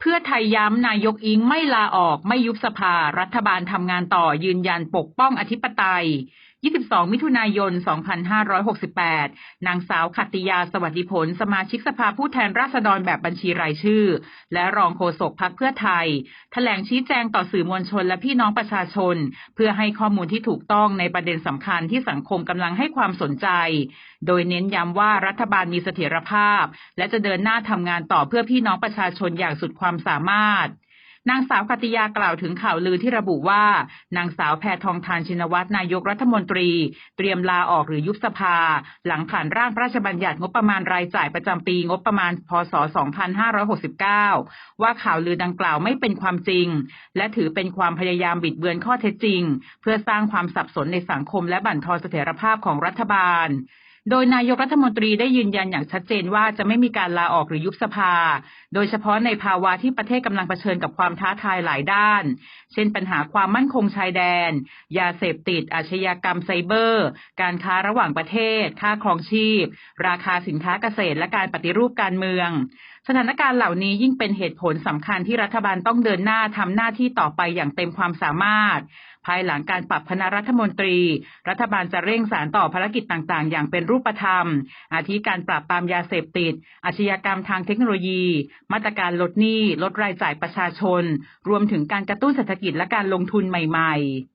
เพื่อไทยย้ำนายกอิงไม่ลาออกไม่ยุบสภา รัฐบาลทำงานต่อยืนยันปกป้องอธิปไตย 22 มิถุนายน 2568 นางสาวขัตติยาสวัสดิผล สมาชิกสภาผู้แทนราษฎรแบบบัญชีรายชื่อ และรองโฆษกพักเพื่อไทยแถลงชี้แจงต่อสื่อมวลชนและพี่น้องประชาชน เพื่อให้ข้อมูลที่ถูกต้องในประเด็นสำคัญที่สังคมกำลังให้ความสนใจ โดยเน้นย้ำว่ารัฐบาลมีเสถียรภาพ และจะเดินหน้าทำงานต่อเพื่อพี่น้องประชาชนอย่างสุดความสามารถ นางสาวกติยากล่าวถึงข่าวลือที่ระบุว่า นางสาวแพทองทานชินวัตรนายกรัฐมนตรี เตรียมลาออกหรือยุบสภา หลังผ่านร่างพระราชบัญญัติงบประมาณรายจ่ายประจำปีงบประมาณ พศ 2569 ว่าข่าวลือดังกล่าวไม่เป็นความจริง และถือเป็นความพยายามบิดเบือนข้อเท็จจริง เพื่อสร้างความสับสนในสังคมและบั่นทอนเสถียรภาพของรัฐบาล โดยนายกรัฐมนตรีได้ยืนยันอย่างชัดเจนว่าจะไม่มีการลาออกหรือยุบสภา โดยเฉพาะในภาวะที่ประเทศกำลังเผชิญกับความท้าทายหลายด้าน เช่นปัญหาความมั่นคงชายแดน ยาเสพติด อาชญากรรมไซเบอร์ การค้าระหว่างประเทศ ค่าครองชีพ ราคาสินค้าเกษตร และการปฏิรูปการเมือง สถานการณ์เหล่านี้ยิ่งเป็นเหตุผลสำคัญที่รัฐบาลต้องเดินหน้าทำหน้าที่ต่อไปอย่างเต็มความสามารถายหลังการปรับคณะรัฐมนตรี รัฐบาลจะเร่งสารต่อภารกิจต่างๆ อย่างเป็นรูปธรรม อาทิการปราบปรามยาเสพติด อาชญากรรมทางเทคโนโลยี มาตรการลดหนี้ ลดรายจ่ายประชาชน รวมถึงการกระตุ้นเศรษฐกิจและการลงทุนใหม่ ๆ